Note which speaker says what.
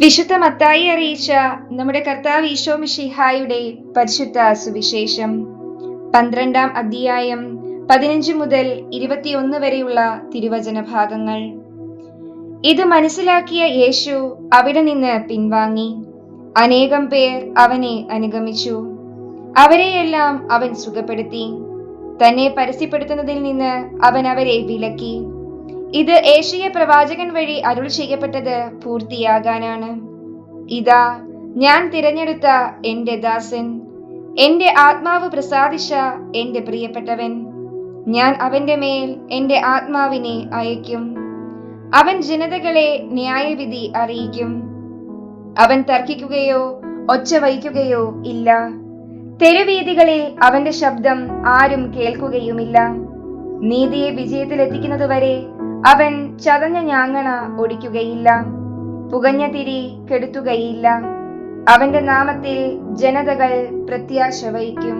Speaker 1: വിശുദ്ധ മത്തായി അറിയിച്ച നമ്മുടെ കർത്താവ് ഈശോ മിഷിഹായുടെ പരിശുദ്ധ സുവിശേഷം. പന്ത്രണ്ടാം അധ്യായം പതിനഞ്ച് മുതൽ ഇരുപത്തിയൊന്ന് വരെയുള്ള തിരുവചന ഭാഗങ്ങൾ ഇത് മനസ്സിലാക്കിയ യേശു അവിടെ നിന്ന് പിൻവാങ്ങി. അനേകം പേർ അവനെ അനുഗമിച്ചു. അവരെയെല്ലാം അവൻ സുഖപ്പെടുത്തി. തന്നെ പരസ്യപ്പെടുത്തുന്നതിൽ നിന്ന് അവൻ അവരെ വിലക്കി. ഇത് ഏഷ്യ പ്രവാചകൻ വഴി അരുൾ ചെയ്യപ്പെട്ടത് പൂർത്തിയാകാനാണ്. ഇതാ ഞാൻ തിരഞ്ഞെടുത്ത എന്റെ ദാസൻ എന്റെ ആത്മാവ് പ്രസാദിച്ച എന്റെ പ്രിയപ്പെട്ടവൻ. ഞാൻ അവന്റെ മേൽ എന്റെ ആത്മാവിനെ അയക്കും അവൻ ജനതകളെ ന്യായവിധി അറിയിക്കും. അവൻ തർക്കിക്കുകയോ ഒച്ച വയ്ക്കുകയോ ഇല്ല. തെരുവീതികളിൽ അവന്റെ ശബ്ദം ആരും കേൾക്കുകയുമില്ല. നീതിയെ വിജയത്തിലെത്തിക്കുന്നതുവരെ അവൻ ചതഞ്ഞ ഞാങ്ങണ ഒടിക്കുകയില്ല. പുകഞ്ഞ തിരി കെടുത്തുകയില്ല. അവന്റെ നാമത്തിൽ ജനതകൾ പ്രത്യാശ വഹിക്കും.